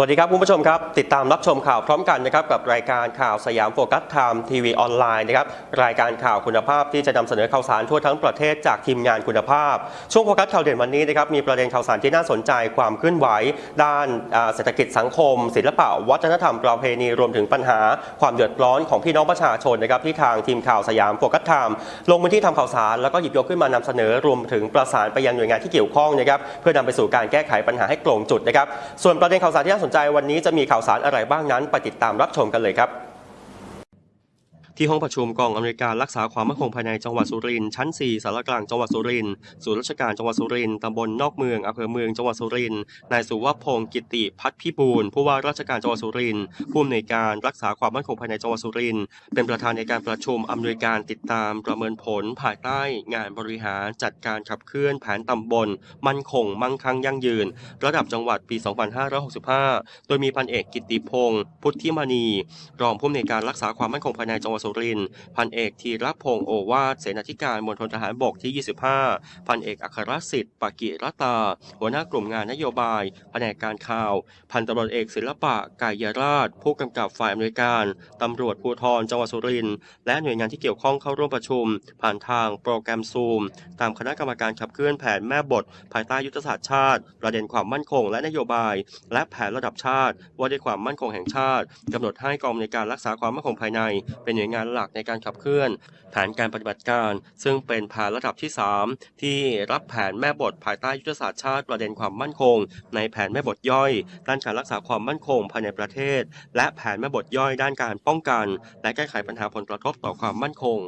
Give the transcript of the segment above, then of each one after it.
สวัสดีครับคุณผู้ชมครับ ติดตามรับชมข่าวพร้อมกันนะครับกับรายการข่าวสยามโฟกัสไทม์ทีวีออนไลน์นะครับรายการข่าวคุณภาพที่จะนำเสนอข่าวสารทั่วทั้งประเทศจากทีมงานคุณภาพ ช่วงโฟกัสข่าวเด่นวันนี้นะครับมีประเด็นข่าวสารที่น่าสนใจความเคลื่อนไหว ด้านเศรษฐกิจสังคม ศิลปะวัฒนธรรมประเพณีรวมถึงปัญหา ความเดือดร้อนของพี่น้องประชาชนนะครับที่ทางทีมข่าวสยามโฟกัสไทม์ลงพื้นที่ทำข่าวสารแล้วก็หยิบยกขึ้นมานำเสนอรวมถึงประสานไปยังหน่วยงานที่เกี่ยวข้องนะครับเพื่อนำไปสู่การแก้ไขปัญหาให้ตรงจุดนะครับส่วนประเด็นข่าวสารที่น่าสนใจวันนี้จะมีข่าวสารอะไรบ้างนั้นไปติดตามรับชมกันเลยครับ ที่ห้องประชุมกองอำนวยการรักษาความมั่นคงภายในจังหวัดสุรินทร์ชั้น 4สารกลางจังหวัดสุรินทร์ศูนย์ราชการจังหวัดสุรินทร์ตำบลนอกเมืองอำเภอเมืองจังหวัดสุรินทร์นายสุวัพงศ์กิติพัฒน์พิบูลผู้ว่าราชการจังหวัดสุรินทร์ผู้อำนวยการรักษาความมั่นคงภายในจังหวัดสุรินทร์เป็นประธานในการประชุมอำนวยการติดตามประเมินผลภายใต้ งานบริหารจัดการขับเคลื่อนแผนตำบล มั่นคง มั่งคั่งยั่งยืน ระดับจังหวัดปี 2565 โดยมีพันเอกกิติพงศ์พุทธิมณี รองผู้อำนวยการรักษาความมั่นคงภายในจังหวัดสุรินทร์พันเอกธีรพงศ์โอวาทเสนาธิการมณฑลทหารบกที่ 25 พันเอกอัครสิทธิ์ปากิรตา หัวหน้ากลุ่มงานนโยบาย แผนกการข่าว พันตำรวจเอกศิลปะกายราช ผู้กำกับฝ่ายอำนวยการ ตำรวจภูธรจังหวัดสุรินทร์และหน่วยงานที่เกี่ยวข้องเข้าร่วมประชุม ผ่านทางโปรแกรมซูม ตามคณะกรรมการขับเคลื่อนแผนแม่บท ภายใต้ยุทธศาสตร์ชาติ ประเด็นความมั่นคง และนโยบาย และแผนระดับชาติ ว่าด้วยความมั่นคงแห่งชาติกำหนดให้กองในการรักษาความมั่นคงภายใน เป็นหน่วยงานหลักในการขับเคลื่อน แผนการปฏิบัติการ ซึ่งเป็นแผนระดับที่ 3 ที่รับแผนแม่บทภายใต้ยุทธศาสตร์ชาติประเด็นความมั่นคง ในแผนแม่บทย่อยด้านการรักษาความมั่นคงภายในประเทศ และแผนแม่บทย่อยด้านการป้องกัน และแก้ไขปัญหาผลกระทบต่อความมั่นคง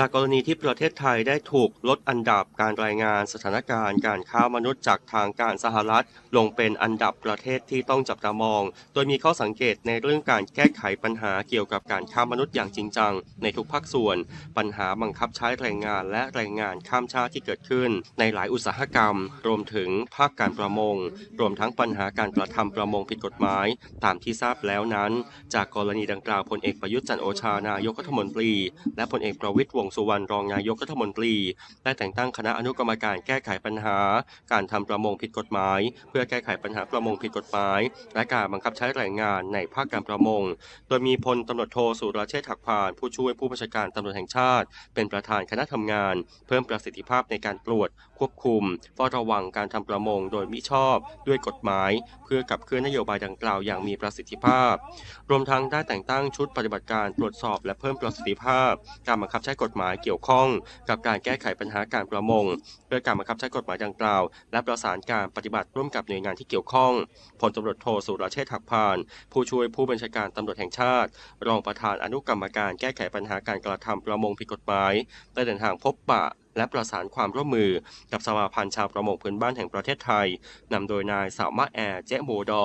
จากกรณีที่ประเทศไทยได้ถูกลดอันดับการรายงานสถานการณ์การค้ามนุษย์จากทางการสหรัฐ ลงเป็นอันดับประเทศที่ต้องจับตามอง โดยมีข้อสังเกตในเรื่องการแก้ไขปัญหาเกี่ยวกับการค้ามนุษย์อย่างจริงจัง ในทุกภาคส่วน ปัญหาบังคับใช้แรงงานและแรงงานข้ามชาติที่เกิดขึ้น ในหลายอุตสาหกรรม รวมถึงภาคการประมง รวมทั้งปัญหาการกระทำประมงผิดกฎหมาย ตามที่ทราบแล้วนั้น จากกรณีดังกล่าวพลเอกประยุทธ์จันโอชานายกรัฐมนตรี และพลเอกประวิตรวงงสุวรรณรองนายกรัฐมนตรี ได้แต่งตั้งคณะอนุกรรมการแก้ไขปัญหา การทำประมงผิดกฎหมาย เพื่อแก้ไขปัญหาประมงผิดกฎหมาย และการบังคับใช้แรงงานในภาคการประมง โดยมีพลตำรวจโทสุรเชษฐ์ถักพาน ผู้ช่วยผู้บัญชาการตำรวจแห่งชาติ เป็นประธานคณะทำงาน เพิ่มประสิทธิภาพในการตรวจ ควบคุมเฝ้าระวังการทำประมงโดยมิชอบด้วยกฎหมาย เพื่อขับเคลื่อนนโยบายดังกล่าวอย่างมีประสิทธิภาพ รวมทั้งได้แต่งตั้งชุดปฏิบัติการตรวจสอบและเพิ่มประสิทธิภาพ การบังคับใช้กฎหมายเกี่ยวข้อง กับการแก้ไขปัญหาการประมง เพื่อการบังคับใช้กฎหมายดังกล่าว และประสานการปฏิบัติร่วมกับหน่วยงานที่เกี่ยวข้องพลตำรวจโทสุรเชษฐ์ถักพาน ผู้ช่วยผู้บัญชาการตำรวจแห่งชาติ รองประธานอนุกรรมการแก้ไขปัญหาการกระทำประมงผิดกฎหมายได้เดินทางพบปะ และประสานความร่วมมือกับสมาพันธ์ชาวประมงพื้นบ้านแห่งประเทศไทยนำโดยนายสามารถแอร์เจ๊โมดอ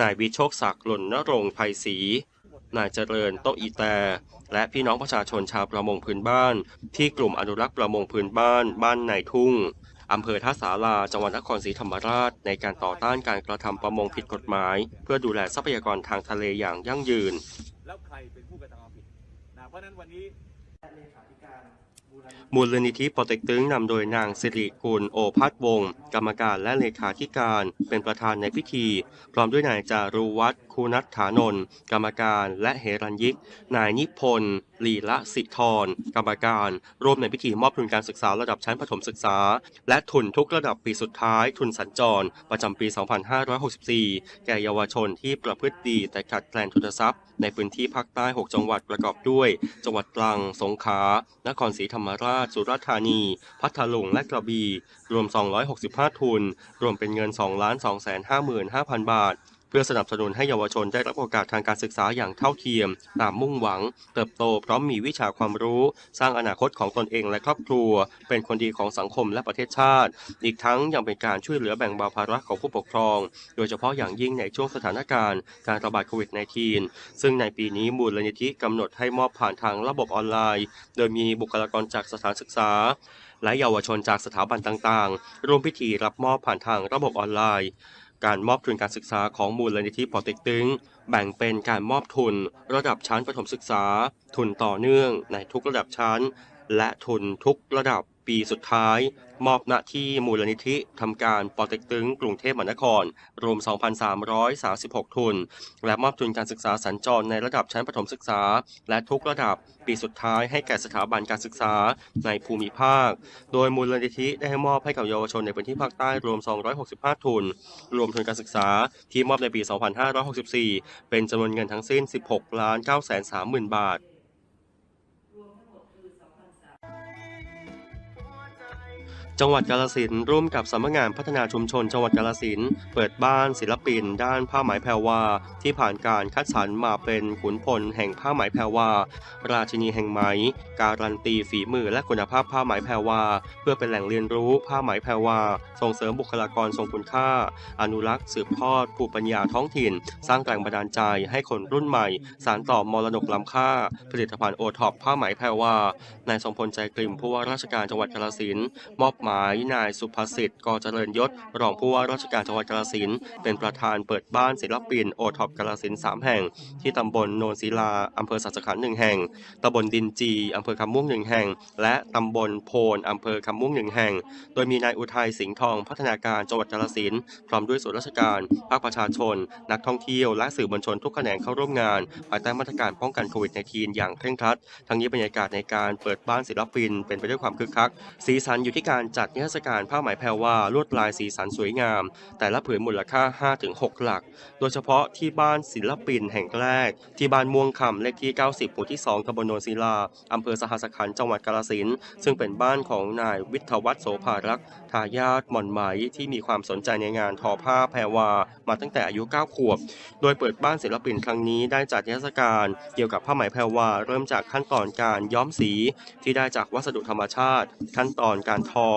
นายวิโชคศักดิ์หล่นนรงไพศรีนายเจริญโตอีแต และพี่น้องประชาชนชาวประมงพื้นบ้าน ที่กลุ่มอนุรักษ์ประมงพื้นบ้านบ้านในทุ่งอำเภอท่าสาราจังหวัดนครศรีธรรมราช ในการต่อต้านการกระทำประมงผิดกฎหมาย เพื่อดูแลทรัพยากรทางทะเลอย่างยั่งยืน แล้วใครเป็นผู้กระทำผิดนะเพราะนั้นวันนี้ มูลนิธิปอเต็กตึงนำโดยนางสิริกุลโอภัสวงศ์กรรมการและเลขาธิการ เป็นประธานในพิธี พร้อมด้วยนายจารุวัฒน์ คูนัทฐานนท์กรรมการและเฮรัญยิก นายนิพนธ์ลีละสิทรกรรมการ ร่วมในพิธีมอบทุนการศึกษาระดับชั้นประถมศึกษา และทุนทุกระดับปีสุดท้าย ทุนสัญจร ประจำปี 2564 แก่เยาวชนที่ประพฤติดีแต่ขาดแคลนทุนทรัพย์ ในพื้นที่ภาคใต้ 6 จังหวัดประกอบด้วย จังหวัดตรัง สงขลา นครศรีธรรมราช สุราษฎร์ธานี พัทลุง และกระบี่ รวม 265 ทุน รวมเป็นเงิน 2 2 5 5 0 0 0 บาท พื่อพื่อสนับสนุนให้เยาวชนได้รับโอกาสทางการศึกษาอย่างเท่าเทียม ตามมุ่งหวัง เติบโตพร้อมมีวิชาความรู้ สร้างอนาคตของตนเองและครอบครัว เป็นคนดีของสังคมและประเทศชาติ อีกทั้งยังเป็นการช่วยเหลือแบ่งเบาภาระของผู้ปกครอง โดยเฉพาะอย่างยิ่งในช่วงสถานการณ์การระบาดโควิด -19 ซึ่งในปีนี้มูลนิธิกำหนดให้มอบผ่านทางระบบออนไลน์ โดยมีบุคลากรจากสถานศึกษาและเยาวชนจากสถาบันต่างๆ ร่วมพิธีรับมอบผ่านทางระบบออนไลน์ การมอบทุนการศึกษาของมูลนิธิปอเต็กตึง แบ่งเป็นการมอบทุนระดับชั้นประถมศึกษา ทุนต่อเนื่องในทุกระดับชั้น และทุนทุกระดับ ปีสุดท้าย มอบหน้าที่มูลนิธิทำการปอเต็กตึงกรุงเทพมหานคร รวม 2,336 ทุน และมอบทุนการศึกษาสัญจรในระดับชั้นประถมศึกษา และทุกระดับปีสุดท้ายให้แก่สถาบันการศึกษาในภูมิภาค โดยมูลนิธิได้มอบให้กับเยาวชนในพื้นที่ภาคใต้รวม 265 ทุน รวมทุนการศึกษาที่มอบในปี 2564 เป็นจำนวนเงินทั้งสิ้น 16ล้าน9 3 0 0 0 0 บาท จังหวัดกาฬสินร่วมกับสำนักงานพัฒนาชุมชน จังหวัดกาฬสินเปิดบ้านศิลปิน ด้านผ้าไหมแพรวาที่ผ่านการคัดสรรมาเป็นขุนพลแห่งผ้าไหมแพรวาราชินีแห่งไหม การันตีฝีมือและคุณภาพผ้าไหมแพรวาเพื่อเป็นแหล่งเรียนรู้ผ้าไหมแพรวาส่งเสริมบุคลากรทรงคุณค่า อนุรักษ์สืบทอดภูมิปัญญาท้องถิ่น สร้างแรงบันดาลใจให้คนรุ่นใหม่ สานต่อมรดกล้ำค่า ผลิตภัณฑ์โอท็อปผ้าไหมแพรวานายทรงพลใจกลิ่มผู้ว่าราชการจังหวัดกาฬสินมอบหมายนายสุภสิทธิ์กอเจริญยศ รองผู้ว่าราชการจังหวัดกาฬสินเป็นประธานเปิดบ้านศิลปินโอท็อปกาฬสินสามแห่ง ที่ตำบลโนนศิลาอำเภอสัจขันธ์หนึ่งแห่งตำบลดินจีอำเภอคำม่วงหนึ่งแห่ง และตำบลโพนอำเภอคำม่วงหนึ่งแห่ง โดยมีนายอุทัยสิงห์ทองพัฒนาการจังหวัดกาฬสินพร้อมด้วยส่วนราชการภาคประชาชน นักท่องเที่ยวและสื่อมวลชนทุกแขนงเข้าร่วมงาน ภายใต้มาตรการป้องกันโควิด -19 อย่างเคร่งครัด ทั้งนี้บรรยากาศในการเปิดบ้านศิลปินเป็นไปด้วยความคึกคัก สีสันอยู่ที่การจัดนิทรรศการผ้าไหมแพรว่าลวดลายสีสันสวยงาม แต่ละผืนมูลค่า 5-6 หลัก โดยเฉพาะที่บ้านศิลปินแห่งแรก ที่บ้านม่วงคำเลขที่ 90หมู่ที่ 2ตำบลโนนศิลาอำเภอสหัสขันธ์จังหวัดกาฬสินซึ่งเป็นบ้านของนายวิทวัฒน์โสภารักษ์ทายาทหม่อนไหมที่มีความสนใจในงานทอผ้าแพรวามาตั้งแต่อายุ 9 ขวบ โดยเปิดบ้านศิลปินครั้งนี้ได้จัดนิทรรศการเกี่ยวกับผ้าไหมแพรวาเริ่มจากขั้นตอนการย้อมสีที่ได้จากวัสดุธรรมชาติ ขั้นตอนการทอ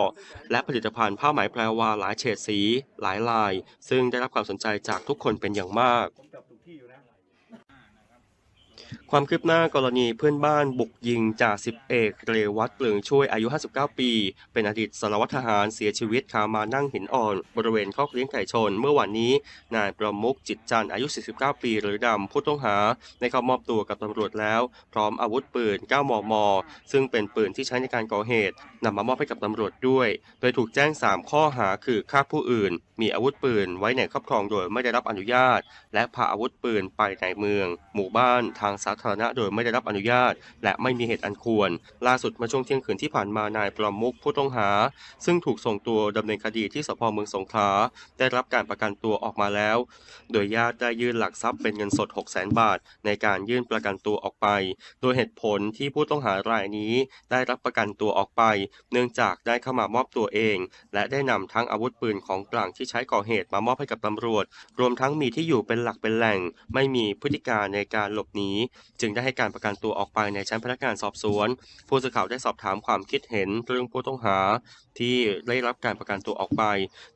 และผลิตภัณฑ์ผ้าไหมแพรวาหลายเฉดสี หลายลาย ซึ่งได้รับความสนใจจากทุกคนเป็นอย่างมาก ความคืบหน้ากรณีเพื่อนบ้านบุกยิงจ่าสิบเอกเรวัตเปลืองช่วยอายุ 59 ปี เป็นอดีตสารวัตรทหารเสียชีวิตคามานั่งหินอ่อน บริเวณคอกเลี้ยงไก่ชน เมื่อวันนี้ นายประมุกจิตจันทร์อายุ 49 ปีหรือดำผู้ต้องหาได้เข้ามอบตัวกับตำรวจแล้ว พร้อมอาวุธปืน 9 มม ซึ่งเป็นปืนที่ใช้ในการก่อเหตุนำมามอบให้กับตำรวจด้วย โดยถูกแจ้ง 3 ข้อหาคือฆ่าผู้อื่น มีอาวุธปืนไว้ในครอบครองโดยไม่ได้รับอนุญาต และพาอาวุธปืนไปในเมือง หมู่บ้านทางสาธารณะโดยไม่ได้รับอนุญาต และไม่มีเหตุอันควร ล่าสุดเมื่อช่วงเที่ยงคืนที่ผ่านมานายประมุกผู้ต้องหา ซึ่งถูกส่งตัวดำเนินคดีที่สพเมืองสงขลาได้รับการประกันตัวออกมาแล้ว โดยญาติได้ยื่นหลักทรัพย์เป็นเงินสด 6 0 0 0 0 0 บาท ในการยื่นประกันตัวออกไป โดยเหตุผลที่ผู้ต้องหารายนี้ได้รับประกันตัวออกไป เนื่องจากได้เข้ามามอบตัวเอง และได้นำทั้งอาวุธปืนของกลางที่ใช้ก่อเหตุมามอบให้กับตำรวจ รวมทั้งมีที่อยู่เป็นหลักเป็นแหล่ง ไม่มีพฤติการในการหลบหนีจึงได้ให้การประกันตัวออกไปในชั้นพนักงานสอบสวน ผู้สื่อข่าวได้สอบถามความคิดเห็นเรื่องผู้ต้องหาที่ได้รับการประกันตัวออกไป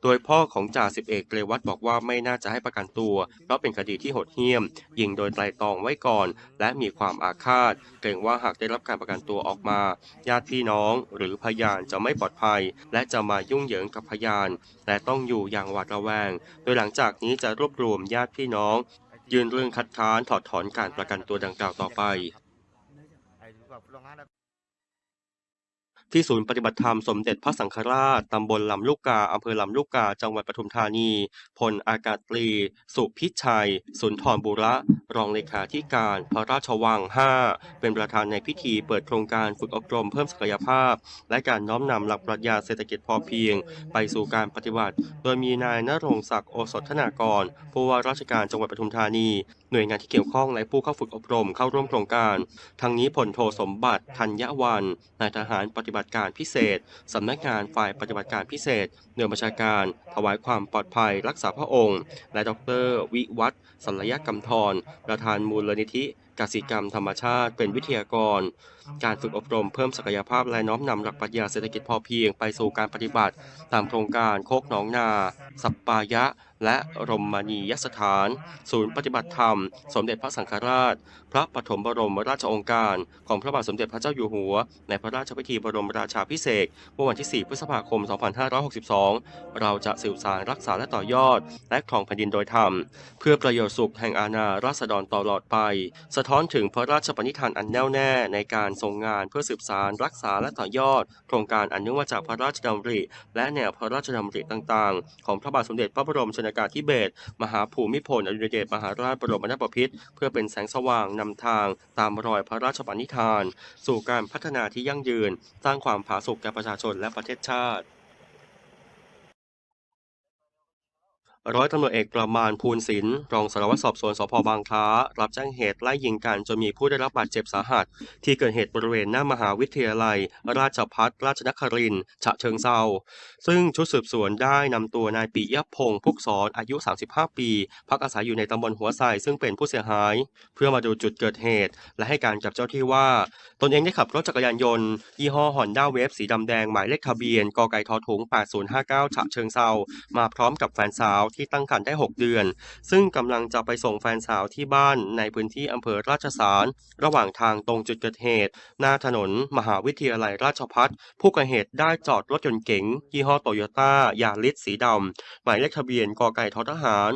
โดยพ่อของจ่าสิบเอกเกรวัตบอกว่าไม่น่าจะให้ประกันตัว เพราะเป็นคดีที่โหดเหี้ยม ยิงโดยไตรตรองไว้ก่อน และมีความอาฆาต เกรงว่าหากได้รับการประกันตัวออกมา ญาติพี่น้อง หรือพยานจะไม่ปลอดภัย และจะมายุ่งเหยิงกับพยาน และต้องอยู่อย่างหวาดระแวง โดยหลังจากนี้จะรวบรวมญาติพี่น้อง ยื่นเรื่องคัดค้านถอดถอนการประกันตัวดังกล่าวต่อไป ที่ศูนย์ปฏิบัติธรรมสมเด็จพระสังฆราช ตำบลลำลูกกา อำเภอลำลูกกา จังหวัดปทุมธานี พลอากาศตรี สุพิชัย สุนทรบุระ รองเลขาธิการ พระราชวัง 5 เป็นประธานในพิธีเปิดโครงการฝึกอบรมเพิ่มศักยภาพ และการน้อมนำหลักปรัชญาเศรษฐกิจพอเพียง ไปสู่การปฏิบัติ โดยมีนายนรงศักดิ์ โอสถธนากร ผู้ว่าราชการจังหวัดปทุมธานี หน่วยงานที่เกี่ยวข้องและผู้เข้าฝึกอบรมเข้าร่วมโครงการ ทั้งนี้พลโทสมบัติ ธัญวันนายทหารปฏิบัติบัติการพิเศษ สำนักงานฝ่ายปฏิบัติการพิเศษ เหนือบัญชาการ ถวายความปลอดภัยรักษาพระองค์ และดร วิวัฒน์สัลยกรรมธรประธานมูลนิธิ กสิกรรมธรรมชาติ เป็นวิทยากร การฝึกอบรมเพิ่มศักยภาพและน้อมนำหลักปรัชญาเศรษฐกิจพอเพียงไปสู่การปฏิบัติ ตามโครงการโคกหนองนา สัปปายะ และรมณียสถาน ศูนย์ปฏิบัติธรรม สมเด็จพระสังฆราช พระปฐมบรมราชองค์การ ของพระบาทสมเด็จพระเจ้าอยู่หัว ในพระราชพิธีบรมราชาภิเศษเมื่อวันที่ 4 พฤษภาคม 2562 เราจะสืบสานรักษาและต่อยอด และครองแผ่นดินโดยธรรม เพื่อประโยชน์สุขแห่งอาณาราษฎรตลอดไปสะท้อนถึงพระราชปณิธานอันแน่วแน่ในการทรงงานเพื่อสืบสานรักษาและต่อยอด โครงการอันเนื่องมาจากพระราชดำริ และแนวพระราชดำริต่างๆ ของพระบาทสมเด็จพระบรมชนากาธิเบศรมหาภูมิพลอดุลยเดชมหาราชบรมนาถบพิตรเพื่อเป็นแสงสว่างนำทางตามรอยพระราชปณิธาน สู่การพัฒนาที่ยั่งยืน สร้างความผาสุกแก่ประชาชนและประเทศชาติ ร้อยตำรวจเอกประมาณภูลศิลป์รองสารวัตรสอบสวนสพบางคล้า รับแจ้งเหตุไล่ยิงกันจนมีผู้ได้รับบาดเจ็บสาหัส ที่เกิดเหตุบริเวณหน้ามหาวิทยาลัย ราชพัฒราชนครินทร์ฉะเชิงเซาซึ่งชุดสืบสวนได้นำตัวนายปิยพงศ์พุกศรอายุ 35 ปี พักอาศัยอยู่ในตำบลหัวไส่ซึ่งเป็นผู้เสียหาย เพื่อมาดูจุดเกิดเหตุ และให้การกับเจ้าที่ว่า ตนเองได้ขับรถจักรยานยนต์ยี่ห้อฮอนด้าเวฟสีดำแดงหมายเลขทะเบียนกไก่ทอถุง 8059 ฉะเชิงเซามาพร้อมกับแฟนสาวที่ตั้งครรภ์ได้ 6 เดือน ซึ่งกำลังจะไปส่งแฟนสาวที่บ้านในพื้นที่อำเภอราชสาร ระหว่างทางตรงจุดเกิดเหตุ หน้าถนน มหาวิทยาลัยราชพัฒผู้ก่อเหตุได้จอดรถยนต์เก๋งยี่ห้อโตโยต้ายาริสสีดำหมายเลขทะเบียนกไก่ททหาร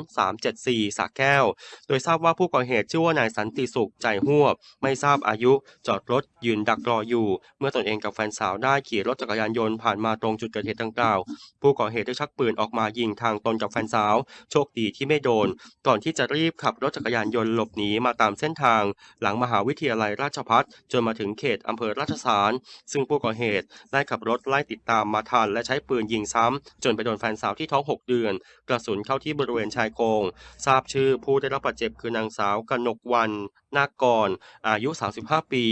374สระแก้ว โดยทราบว่าผู้ก่อเหตุชื่อว่านายสันติสุขใจหวบ ไม่ทราบอายุจอดรถยืนดักรออยู่ เมื่อตนเองกับแฟนสาวได้ขี่รถจักรยานยนต์ผ่านมาตรงจุดเกิดเหตุดังกล่าว ผู้ก่อเหตุได้ชักปืนออกมายิงทางตนกับแฟนสาวโชคดีที่ไม่โดน ก่อนที่จะรีบขับรถจักรยานยนต์หลบหนีมาตามเส้นทาง หลังมหาวิทยาลัยราชพัฒจนมาถึงเขตอำเภอราชสาร ซึ่งผู้ก่อเหตุได้ขับรถไล่ติดตามมาทันและใช้ปืนยิงซ้ำ จนไปโดนแฟนสาวที่ท้อง 6 เดือน กระสุนเข้าที่บริเวณชายโครงทราบชื่อผู้ได้รับบาดเจ็บคือนางสาวกนกวันนากร อายุ 35 ปี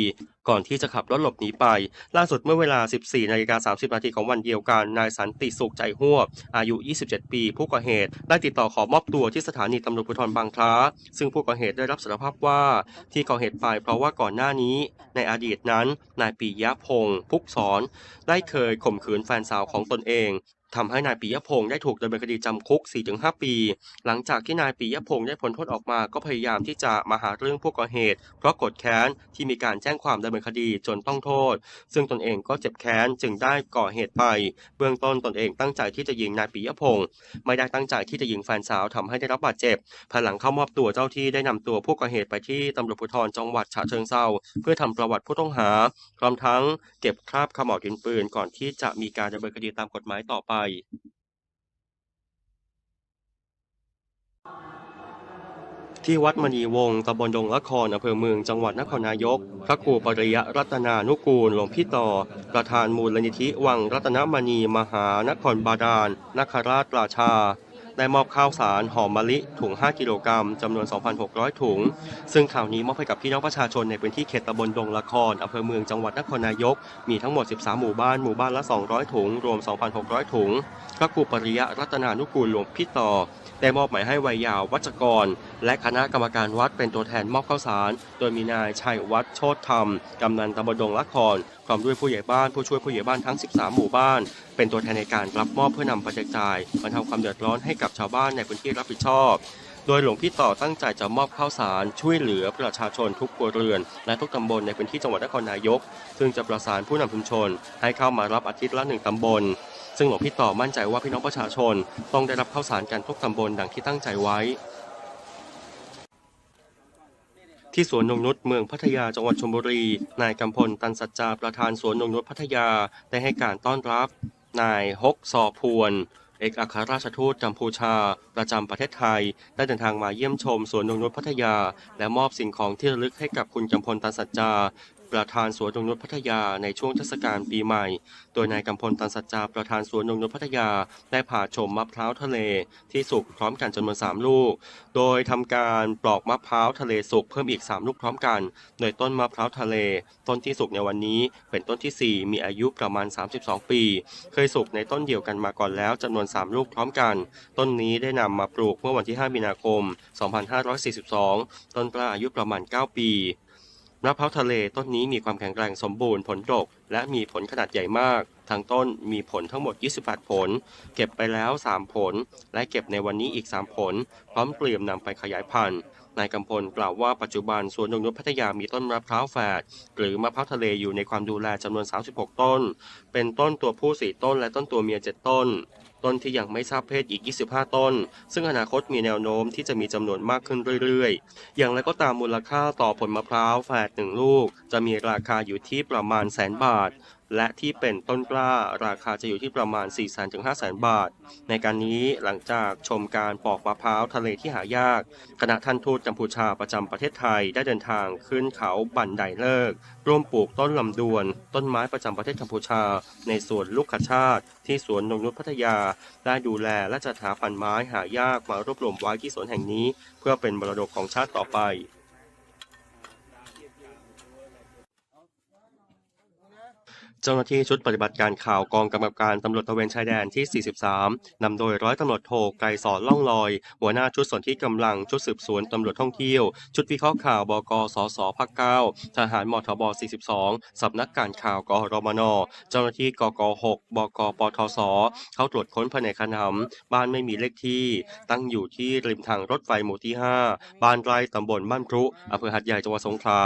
ก่อนที่จะขับรถหลบหนีไป ล่าสุดเมื่อเวลา 14นาฬิกา30นาทีของวันเดียวกัน นายสันติสุขใจหวบอายุ 27 ปี ผู้ก่อเหตุได้ติดต่อขอมอบตัวที่สถานีตำรวจภูธรบางคล้า ซึ่งผู้ก่อเหตุได้รับสารภาพว่าที่ก่อเหตุไปเพราะว่าก่อนหน้านี้ ในอดีตนั้น นายปิยะพงศ์พุกศรได้เคยข่มขืนแฟนสาวของตนเอง ทำให้นายปิยพงศ์ได้ถูกดำเนินคดีจำคุก 4-5 ปี หลังจากที่นายปิยพงศ์ได้พ้นโทษออกมาก็พยายามที่จะมาหาเรื่องผู้ก่อเหตุ เพราะกดแค้นที่มีการแจ้งความดำเนินคดีจนต้องโทษ ซึ่งตนเองก็เจ็บแค้นจึงได้ก่อเหตุไป เบื้องต้นตนเองตั้งใจที่จะยิงนายปิยพงศ์ไม่ได้ตั้งใจที่จะยิงแฟนสาวทำให้ได้รับบาดเจ็บภายหลังเข้ามอบตัวเจ้าที่ได้นำตัวผู้ก่อเหตุไปที่ตำรวจภูธรจังหวัดฉะเชิงเทราเพื่อทำประวัติผู้ต้องหาพร้อมทั้งเก็บคราบขม่าวดินปืนก่อนที่จะมีการดำเนินคดีตามกฎหมายต่อไปที่วัดมณีวงศ์ตำบลดงละครอำเภอเมืองจังหวัดนครนายก พระครูปริยรัตนานุกูล หลวงพี่ต่อ ประธานมูลนิธิวังรัตนมณีมหานครบาดาลนคราชราชา ได้มอบข้าวสารหอมมะลิถุง 5 กิโลกรัมจำนวน 2,600 ถุง ซึ่งข่าวนี้มอบให้กับพี่น้องประชาชนในพื้นที่เขตตำบลดงละครอำเภอเมืองจังหวัดนครนายก มีทั้งหมด 13 หมู่บ้านหมู่บ้านละ 200 ถุง รวม 2,600 ถุง พระครูปริยรัตนานุกูลหลวงพี่ต่อ ได้มอบหมายให้วัยยาววัจกร และคณะกรรมการวัดเป็นตัวแทนมอบข้าวสาร โดยมีนายชัยวัฒน์โชติธรรม กำนันตำบลดงละครพร้อมด้วยผู้ใหญ่บ้านผู้ช่วยผู้ใหญ่บ้านทั้ง 13 หมู่บ้าน เป็นตัวแทนในการรับมอบเพื่อนำไปแจกจ่ายบรรเทาความเดือดร้อนให้กับชาวบ้านในพื้นที่รับผิดชอบโดยหลวงพี่ต่อตั้งใจจะมอบข้าวสารช่วยเหลือประชาชนทุกครัวเรือน และทุกตำบลในพื้นที่จังหวัดนครนายก ซึ่งจะประสานผู้นำชุมชน ให้เข้ามารับอาทิตย์ละหนึ่งตำบล ซึ่งหลวงพี่ต่อมั่นใจว่าพี่น้องประชาชน ต้องได้รับข้าวสารกันทุกตำบลดังที่ตั้งใจไว้ ที่สวนนงนุษเมืองพัทยาจังหวัดชลบุรี นายกำพลตันสัจจาประธานสวนนงนุษพัทยาได้ให้การต้อนรับ นายฮกซอพวนเอกอัครราชทูตกัมพูชา ประจำประเทศไทย ได้เดินทางมาเยี่ยมชมสวนนงนุษพัทยา และมอบสิ่งของที่ระลึกให้กับคุณกำพลตันสัจจา ประธานสวนนงนุชพัทยาในช่วงเทศกาลปีใหม่ โดยนายกำพลตันสัจจาประธานสวนนงนุชพัทยาได้พาชมมะพร้าวทะเลที่สุกพร้อมกันจำนวน 3 ลูก โดยทำการปลอกมะพร้าวทะเลสุกเพิ่มอีก 3 ลูกพร้อมกัน โดยต้นมะพร้าวทะเล ต้นที่สุกในวันนี้เป็นต้นทีสี่4 มีอายุประมาณ 32 ปี เคยสุกในต้นเดียวกันมาก่อนแล้วจำนวน 3 ลูกพร้อมกัน ต้นนี้ได้นำมาปลูกเมื่อวันที่ 5 มีนาคม 2542 ต้นกล้าอายุประมาณ 9 ปี มะพร้าวทะเลต้นนี้มีความแข็งแรงสมบูรณ์ผลดก และมีผลขนาดใหญ่มากทั้งต้นมีผลทั้งหมด 28 ผล เก็บไปแล้ว 3 ผล และเก็บในวันนี้อีก 3 ผล พร้อมเตรียมนำไปขยายพันธุ์นายกำพลกล่าวว่าปัจจุบันสวนนงนุชพัทยามีต้นมะพร้าวแฝดหรือมะพร้าวทะเลอยู่ในความดูแลจำนวน 36 ต้น เป็นต้นตัวผู้ 4 ต้นและต้นตัวเมีย 7 ต้น ต้นที่ยังไม่ทราบเพศอีก 25 ต้น ซึ่งอนาคตมีแนวโน้มที่จะมีจำนวนมากขึ้นเรื่อยๆ อย่างไรก็ตามมูลค่าต่อผลมะพร้าวแฝดหนึ่งลูก จะมีราคาอยู่ที่ประมาณแสนบาท และที่เป็นต้นกล้าราคาจะอยู่ที่ประมาณ4 0 0 0 0 0ถึง5 0 0 0 0 0 บาท ในการนี้หลังจากชมการปอกมะพร้าวทะเลที่หายาก คณะท่านทูตกัมพูชาประจำประเทศไทยได้เดินทางขึ้นเขาบันไดเลิก ร่วมปลูกต้นลำดวน ต้นไม้ประจำประเทศกัมพูชา ในสวนลูกขชาติ ที่สวนนงนุชพัทยา ได้ดูแลและจัดหาพันธุ์ไม้หายากมารวบรวมไว้ที่สวนแห่งนี้ เพื่อเป็นมรดกของชาติต่อไป เจ้าหน้าที่ชุดปฏิบัติการข่าวกองกำกับการตำรวจตระเวนชายแดนที่ 43 นำโดยร้อยตำรวจโทไกรสอนล่องลอย หัวหน้าชุดส่วนที่กำลังชุดสืบสวนตำรวจท่องเที่ยว ชุดวิเคราะห์ข่าวบกสสภาค9ทหารมทบ 42 สำนักการข่าวกรมน เจ้าหน้าที่กก 6 บกปทศ เข้าตรวจค้นภายในขนำบ้านไม่มีเลขที่ ตั้งอยู่ที่ริมทางรถไฟหมู่ที่ 5 บ้านไร่ตำบลบ้านพรุอำเภอหัดใหญ่จังหวัดสงขลา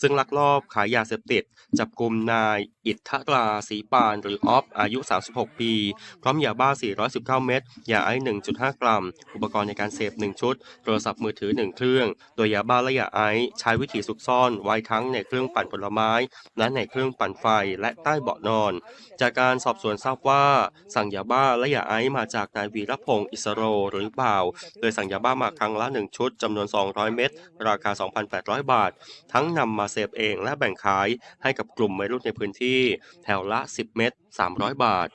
ซึ่งลักลอบขายยาเสพติด จับกลุ่มนายอิทธราศรีปานหรือออฟอายุ 36 ปี พร้อมยาบ้า 419 เม็ดยาไอซ์1.5 กรัม อุปกรณ์ในการเสพ 1 ชุด โทรศัพท์มือถือ 1 เครื่อง โดยยาบ้าและยาไอซ์ใช้วิธีซุกซ่อน ไว้ทั้งในเครื่องปั่นผลไม้ และในเครื่องปั่นไฟและใต้เบาะนอน จากการสอบสวนทราบว่า สั่งยาบ้าและยาไอซ์มาจากนายวีรพงศ์อิสโรหรือบ่าว โดยสั่งยาบ้ามาครั้งละ 1 ชุดจำนวน 200 เม็ดราคา 2,800 บาท ทั้งนำมาเสพเองและแบ่งขายให้กับกลุ่มวัยรุ่นในพื้นที่แถวละ 10 เม็ด300 บาท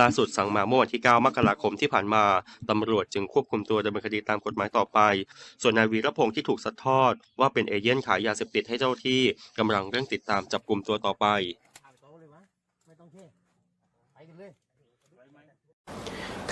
ล่าสุดสั่งมาเมื่อวันที่ 9 มกราคมที่ผ่านมา ตำรวจจึงควบคุมตัวดำเนินคดีตามกฎหมายต่อไป ส่วนนายวีรพงศ์ที่ถูกสัดทอด ว่าเป็นเอเย่นขายยาเสพติดให้เจ้าที่กำลังเร่งติดตามจับกลุ่มตัวต่อไป อ่านโต๊ะเลยวะไม่ต้องเท่ไปกันเลย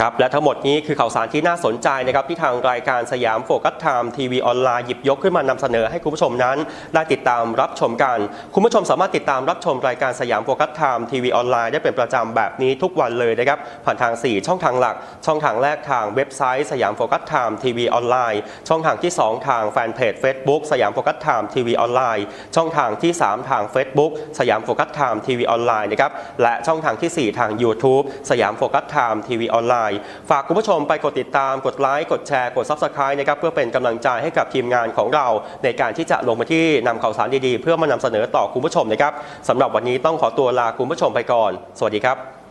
ครับและทั้งหมดนี้คือข่าวสารที่น่าสนใจนะครับที่ทางรายการสยามโฟกัสไทม์ทีวีออนไลน์หยิบยกขึ้นมานำเสนอให้คุณผู้ชมนั้น ได้ติดตามรับชมกัน คุณผู้ชมสามารถติดตามรับชมรายการสยามโฟกัสไทม์ทีวีออนไลน์ได้เป็นประจำแบบนี้ทุกวันเลยนะครับผ่านทาง 4 ช่องทางหลัก ช่องทางแรกทางเว็บไซต์สยามโฟกัสไทม์ทีวีออนไลน์ช่องทางที่ 2 ทางแฟนเพจ Facebook สยามโฟกัสไทม์ทีวีออนไลน์ช่องทางที่ 3 ทาง Facebook สยามโฟกัสไทม์ทีวีออนไลน์นะครับและช่องทางทีสี่4 ทาง YouTube สยามโฟกัสไทม์ทีวีออนไลน์ ฝากคุณผู้ชมไปกดติดตาม กดไลค์ กดแชร์ กด Subscribe นะครับเพื่อเป็นกำลังใจให้กับทีมงานของเรา ในการที่จะลงมาที่นำข่าวสารดีๆ เพื่อมานำเสนอต่อคุณผู้ชมนะครับสำหรับวันนี้ต้องขอตัวลาคุณผู้ชมไปก่อน สวัสดีครับ